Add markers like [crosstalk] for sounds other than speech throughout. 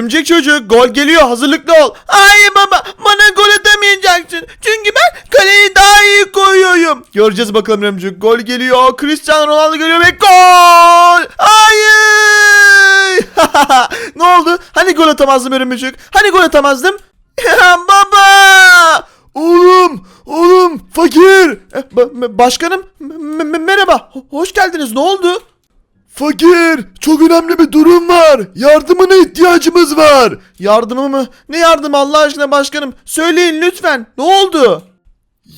Örümcek çocuk gol geliyor hazırlıklı ol. Hayır baba bana gol atamayacaksın. Çünkü ben kaleyi daha iyi koyuyorum. Göreceğiz bakalım örümcek. Gol geliyor. Cristiano Ronaldo geliyor ve gol. Hayır. [laughs] ne oldu? Hani gol atamazdım örümcek? Hani gol atamazdım? [laughs] baba. Oğlum, oğlum, fakir. Eh, ba- Başkanım, merhaba. Ho- Hoş geldiniz. Ne oldu? Fakir, çok önemli bir durum var. Yardımına ihtiyacımız var. Yardımı mı? Ne yardımı Allah aşkına başkanım? Söyleyin lütfen. Ne oldu?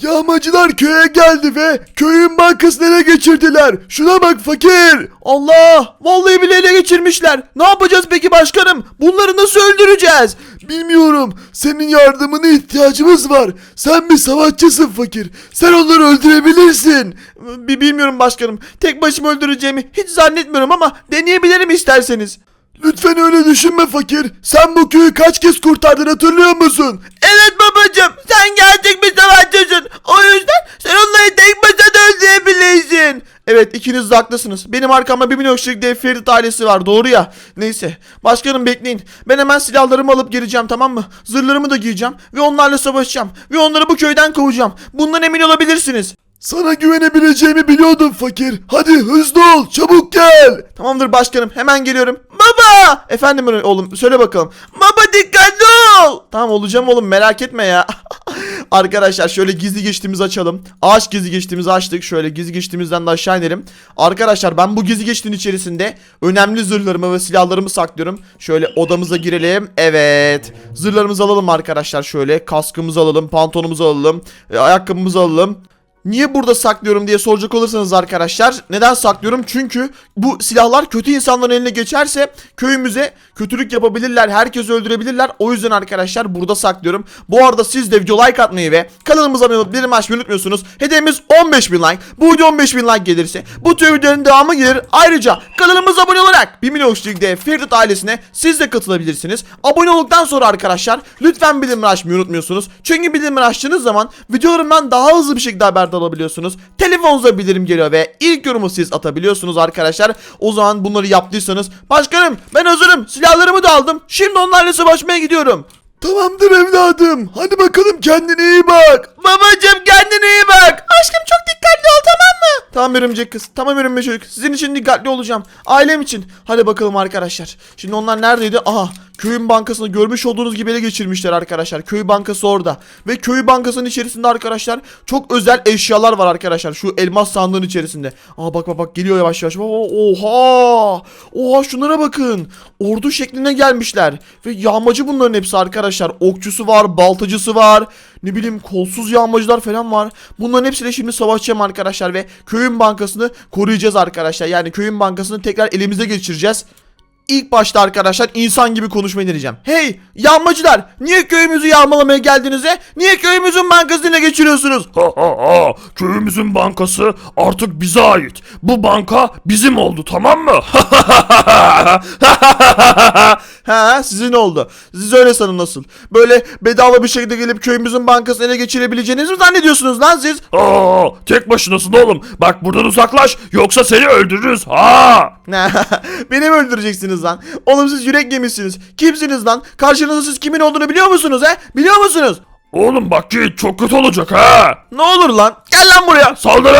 Yağmacılar köye geldi ve köyün bankasını ele geçirdiler. Şuna bak fakir. Allah! Vallahi bile ele geçirmişler. Ne yapacağız peki başkanım? Bunları nasıl öldüreceğiz? Bilmiyorum. Senin yardımına ihtiyacımız var. Sen bir savaşçısın fakir. Sen onları öldürebilirsin. Bir bilmiyorum başkanım. Tek başıma öldüreceğimi hiç zannetmiyorum ama deneyebilirim isterseniz. Lütfen öyle düşünme fakir. Sen bu köyü kaç kez kurtardın hatırlıyor musun? Evet babacığım. Sen gerçek bir savaşçısın. O yüzden sen onları tek başına öldürebilirsin. Evet ikiniz de haklısınız. Benim arkamda bir milyon kişilik dev Ferit ailesi var doğru ya. Neyse. Başkanım bekleyin. Ben hemen silahlarımı alıp geleceğim tamam mı? Zırhlarımı da giyeceğim. Ve onlarla savaşacağım. Ve onları bu köyden kovacağım. Bundan emin olabilirsiniz. Sana güvenebileceğimi biliyordum fakir. Hadi hızlı ol çabuk gel. Tamamdır başkanım hemen geliyorum. Baba! Efendim oğlum söyle bakalım. Baba dikkatli ol. Tamam olacağım oğlum merak etme ya. [laughs] Arkadaşlar şöyle gizli geçtiğimizi açalım. Ağaç gizli geçtiğimizi açtık. Şöyle gizli geçtiğimizden de aşağı inelim. Arkadaşlar ben bu gizli geçtiğin içerisinde önemli zırhlarımı ve silahlarımı saklıyorum. Şöyle odamıza girelim. Evet. Zırhlarımızı alalım arkadaşlar şöyle. Kaskımızı alalım, pantolonumuzu alalım, e, ayakkabımızı alalım. Niye burada saklıyorum diye soracak olursanız arkadaşlar neden saklıyorum? Çünkü bu silahlar kötü insanların eline geçerse köyümüze kötülük yapabilirler, herkesi öldürebilirler. O yüzden arkadaşlar burada saklıyorum. Bu arada siz de video like atmayı ve kanalımıza abone olup bildirim açmayı unutmuyorsunuz. Hedefimiz 15 bin like. Bu video 15 bin like gelirse bu tür videoların devamı gelir. Ayrıca kanalımıza abone olarak 1 milyon kişilikte Ferit ailesine siz de katılabilirsiniz. Abone olduktan sonra arkadaşlar lütfen bildirim açmayı unutmuyorsunuz. Çünkü bildirim açtığınız zaman videolarımdan daha hızlı bir şekilde haberdar olabiliyorsunuz. Telefonunuza bildirim geliyor ve ilk yorumu siz atabiliyorsunuz arkadaşlar. O zaman bunları yaptıysanız başkanım ben hazırım silahlarımı da aldım. Şimdi onlarla savaşmaya gidiyorum. Tamamdır evladım. Hadi bakalım kendine iyi bak. Babacım kendine iyi bak. Aşkım çok dikkatli ol tamam mı? Tamam örümcek kız. Tamam örümcek çocuk. Sizin için dikkatli olacağım. Ailem için. Hadi bakalım arkadaşlar. Şimdi onlar neredeydi? Aha köyün bankasını görmüş olduğunuz gibi ele geçirmişler arkadaşlar. Köy bankası orada. Ve köy bankasının içerisinde arkadaşlar çok özel eşyalar var arkadaşlar. Şu elmas sandığın içerisinde. Aa bak bak bak geliyor yavaş yavaş. Oha! Oha şunlara bakın. Ordu şekline gelmişler. Ve yağmacı bunların hepsi arkadaşlar. Okçusu var, baltacısı var. Ne bileyim kolsuz yağmacılar falan var. Bunların hepsiyle şimdi savaşacağım arkadaşlar ve köyün bankasını koruyacağız arkadaşlar. Yani köyün bankasını tekrar elimize geçireceğiz. İlk başta arkadaşlar insan gibi konuşmayı deneyeceğim. Hey yağmacılar niye köyümüzü yağmalamaya geldiniz he? Niye köyümüzün bankasını ele geçiriyorsunuz? Ha ha ha. Köyümüzün bankası artık bize ait. Bu banka bizim oldu tamam mı? [laughs] Ha sizin oldu. Siz öyle sanın nasıl? Böyle bedava bir şekilde gelip köyümüzün bankasını ele geçirebileceğinizi mi zannediyorsunuz lan siz? Aa, tek başınasın oğlum. Bak buradan uzaklaş yoksa seni öldürürüz. Ha! [laughs] Beni mi öldüreceksiniz lan? Oğlum siz yürek yemişsiniz. Kimsiniz lan? Karşınızda siz kimin olduğunu biliyor musunuz he? Biliyor musunuz? Oğlum bak ki çok kötü olacak ha. Ne olur lan? Gel lan buraya. Saldırın!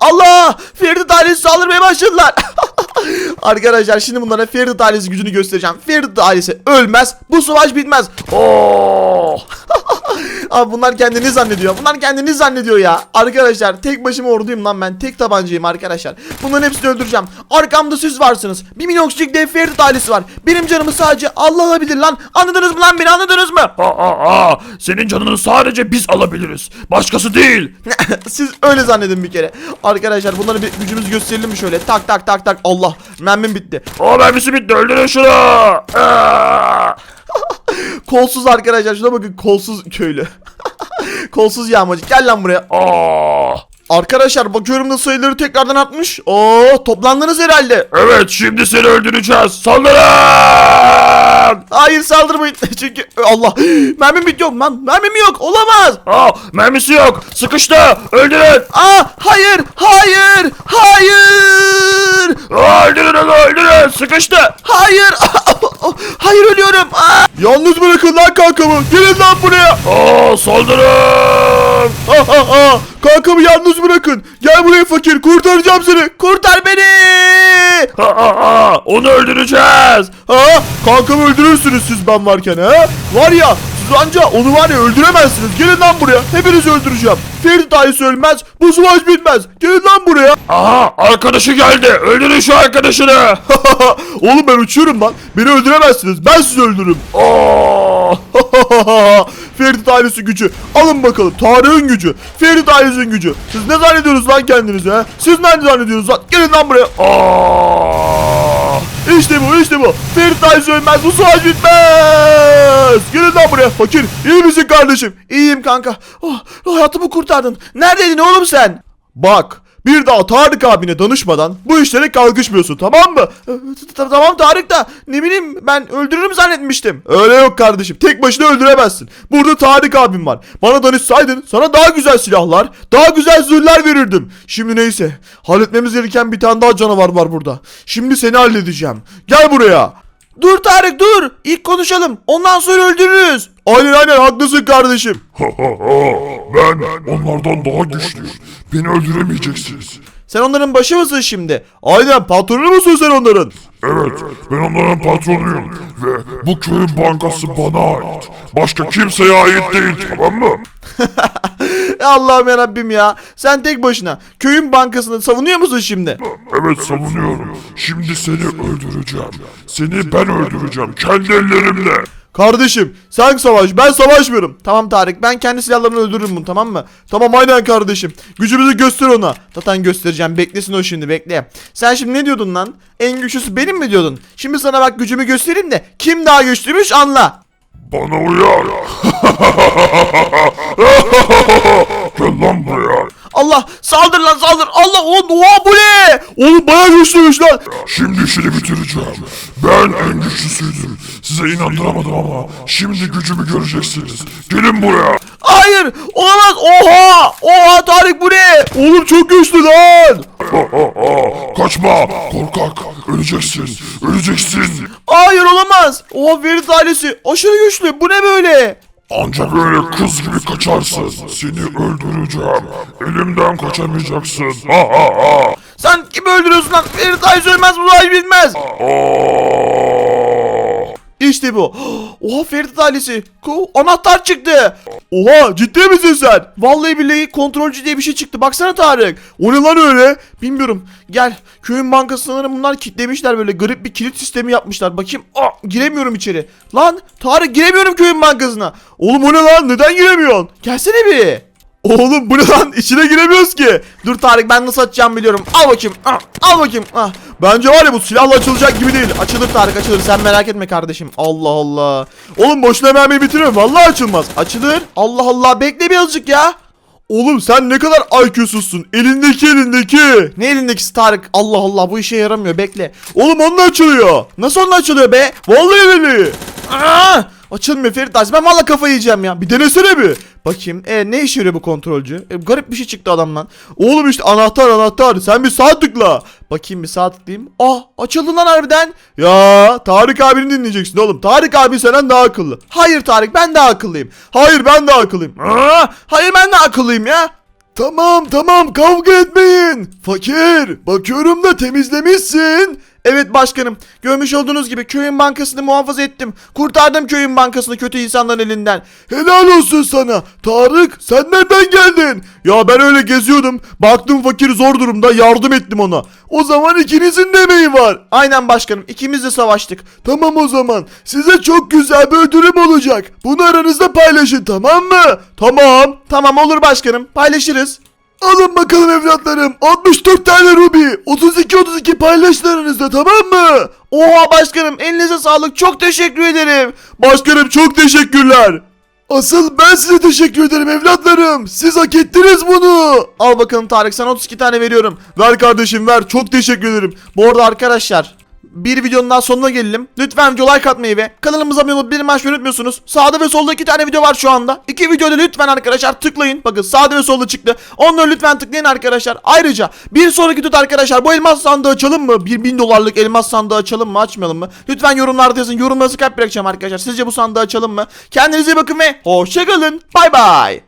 Allah! Ferit ailesi saldırmaya başladılar. [laughs] [laughs] Arkadaşlar şimdi bunlara Ferit ailesi gücünü göstereceğim. Ferit ailesi ölmez. Bu savaş bitmez. Oh! [laughs] Abi bunlar kendini zannediyor. Bunlar kendini zannediyor ya. Arkadaşlar tek başıma orduyum lan ben. Tek tabancayım arkadaşlar. Bunların hepsini öldüreceğim. Arkamda siz varsınız. Bir milyon kişilik dev ailesi var. Benim canımı sadece Allah alabilir lan. Anladınız mı lan beni anladınız mı? Ha ha ha! Senin canını sadece biz alabiliriz. Başkası değil. [laughs] Siz öyle zannedin bir kere. Arkadaşlar bunları bir gücümüzü gösterelim mi şöyle? Tak tak tak tak. Allah. Mermim bitti. O mermisi bitti öldürün şunu. Aa! [laughs] Kolsuz arkadaşlar. Şuna bakın kolsuz köylü. Kolsuz yağmacı. Gel lan buraya. Aa! Arkadaşlar bakıyorum da sayıları tekrardan artmış. Oo toplandınız herhalde. Evet şimdi seni öldüreceğiz. Saldırın! Hayır saldırmayın. [laughs] Çünkü Allah [gasps] mermim bitiyor lan. Mermim yok. Olamaz. Aa mermisi yok. Sıkıştı. Öldürün. Aa hayır hayır hayır. Aa, öldürün onu öldürün. Sıkıştı. Hayır. [laughs] hayır ölüyorum. Aa. Yalnız bırakın lan kankamı. Gelin lan buraya. Aa saldırın. Ha ha ha. Kankamı yalnız bırakın. Gel buraya fakir. Kurtaracağım seni. Kurtar beni. Ha, ha, ha. Onu öldüreceğiz. Ha? Kankamı öldürürsünüz siz ben varken ha? Var ya siz anca onu var ya öldüremezsiniz. Gelin lan buraya. Hepinizi öldüreceğim. Ferit Ayısı ölmez. Bu savaş bitmez. Gelin lan buraya. Aha arkadaşı geldi. Öldürün şu arkadaşını. [laughs] Oğlum ben uçuyorum lan. Beni öldüremezsiniz. Ben sizi öldürürüm. Aa. [laughs] Ferit ailesi gücü. Alın bakalım. Tarık'ın gücü. Ferit ailesinin gücü. Siz ne zannediyorsunuz lan kendinizi ha? Siz ne zannediyorsunuz lan? Gelin lan buraya. Aa. İşte bu işte bu. Ferit ailesi ölmez. Bu savaş bitmez. Gelin lan buraya. Fakir. İyi misin kardeşim? İyiyim kanka. Oh, hayatımı kurtardın. Neredeydin oğlum sen? Bak. Bir daha Tarık abine danışmadan bu işlere kalkışmıyorsun tamam mı? Tamam Tarık da ne bileyim ben öldürürüm zannetmiştim. Öyle yok kardeşim tek başına öldüremezsin. Burada Tarık abim var. Bana danışsaydın sana daha güzel silahlar, daha güzel zırhlar verirdim. Şimdi neyse halletmemiz gereken bir tane daha canavar var burada. Şimdi seni halledeceğim. Gel buraya. Dur Tarık dur. İlk konuşalım. Ondan sonra öldürürüz. Aynen aynen haklısın kardeşim. [laughs] Ben onlardan daha güçlüyüm. Beni öldüremeyeceksiniz. Sen onların başı mısın şimdi? Aynen patronu musun sen onların? Evet, ben onların patronuyum ve bu köyün bankası bana ait. Başka kimseye ait değil, tamam mı? [laughs] Allah'ım yarabbim ya. Sen tek başına köyün bankasını savunuyor musun şimdi? Evet savunuyorum. Şimdi seni öldüreceğim. Seni ben öldüreceğim kendi ellerimle. Kardeşim sen savaş ben savaşmıyorum. Tamam Tarık ben kendi silahlarımla öldürürüm bunu tamam mı? Tamam aynen kardeşim. Gücümüzü göster ona. Zaten göstereceğim beklesin o şimdi bekle. Sen şimdi ne diyordun lan? En güçlüsü benim mi diyordun? Şimdi sana bak gücümü göstereyim de kim daha güçlüymüş anla. Bana uyar. [laughs] Gel lan buraya. Allah saldır lan saldır. Allah o oha bu ne? Oğlum bayağı güçlüymüş lan. Şimdi işini bitireceğim. Ben en güçlüsüydüm. Size inandıramadım ama şimdi gücümü göreceksiniz. Gelin buraya. Hayır olamaz oha oha Tarık bu ne? Oğlum çok güçlü lan. Kaçma korkak. Öleceksin. Öleceksin. Hayır olamaz. Oha Ferit ailesi aşırı güçlü. Bu ne böyle? Ancak böyle kız gibi kaçarsın. Seni öldüreceğim. Elimden kaçamayacaksın. Ha ha ha. Sen kimi öldürüyorsun lan? Ferit ailesi ölmez bu ay bilmez. Aa! İşte bu. [gasps] Oha Ferit ailesi. Ko- Anahtar çıktı. Oha ciddi misin sen? Vallahi billahi kontrolcü diye bir şey çıktı. Baksana Tarık. O ne lan öyle? Bilmiyorum. Gel. Köyün bankası sanırım bunlar kilitlemişler böyle garip bir kilit sistemi yapmışlar. Bakayım. Aa, giremiyorum içeri. Lan Tarık giremiyorum köyün bankasına. Oğlum o ne lan? Neden giremiyorsun? Gelsene bir. Oğlum bu ne lan? İçine giremiyoruz ki. Dur Tarık ben nasıl açacağım biliyorum. Al bakayım. Ah, al bakayım. Ah. Bence var ya bu silahla açılacak gibi değil. Açılır Tarık açılır. Sen merak etme kardeşim. Allah Allah. Oğlum boşuna mermiyi bitiriyorum. Vallahi açılmaz. Açılır. Allah Allah. Bekle bir azıcık ya. Oğlum sen ne kadar IQ'suzsun. Elindeki elindeki. Ne elindekisi Tarık? Allah Allah bu işe yaramıyor. Bekle. Oğlum onunla açılıyor. Nasıl onunla açılıyor be? Vallahi billahi. Açılmıyor Ferit. Ben valla kafayı yiyeceğim ya. Bir denesene bir. Bakayım. E ne işe yarıyor bu kontrolcü? E, garip bir şey çıktı adamdan. Oğlum işte anahtar anahtar. Sen bir sağ tıkla. Bakayım bir sağ tıklayayım. Ah açıldı lan harbiden. Ya Tarık abini dinleyeceksin oğlum. Tarık abi senden daha akıllı. Hayır Tarık ben daha akıllıyım. Hayır ben daha akıllıyım. Aa, hayır ben daha akıllıyım ya. Tamam tamam kavga etmeyin. Fakir bakıyorum da temizlemişsin. Evet başkanım görmüş olduğunuz gibi köyün bankasını muhafaza ettim. Kurtardım köyün bankasını kötü insanların elinden. Helal olsun sana. Tarık sen nereden geldin? Ya ben öyle geziyordum. Baktım fakir zor durumda yardım ettim ona. O zaman ikinizin de emeği var. Aynen başkanım ikimiz de savaştık. Tamam o zaman size çok güzel bir ödülüm olacak. Bunu aranızda paylaşın tamam mı? Tamam. Tamam olur başkanım paylaşırız. Alın bakalım evlatlarım. 64 tane ruby. 32-32 paylaşın aranızda tamam mı? Oha başkanım elinize sağlık. Çok teşekkür ederim. Başkanım çok teşekkürler. Asıl ben size teşekkür ederim evlatlarım. Siz hak ettiniz bunu. Al bakalım Tarık sana 32 tane veriyorum. Ver kardeşim ver. Çok teşekkür ederim. Bu arada arkadaşlar bir videonun daha sonuna gelelim. Lütfen video like atmayı ve kanalımıza abone olup bir maç unutmuyorsunuz. Sağda ve solda iki tane video var şu anda. İki videoda lütfen arkadaşlar tıklayın. Bakın sağda ve solda çıktı. Onları lütfen tıklayın arkadaşlar. Ayrıca bir sonraki tut arkadaşlar bu elmas sandığı açalım mı? 1000 dolarlık elmas sandığı açalım mı açmayalım mı? Lütfen yorumlarda yazın. Yorumlarınızı kalp bırakacağım arkadaşlar. Sizce bu sandığı açalım mı? Kendinize iyi bakın ve hoşçakalın. Bay bay.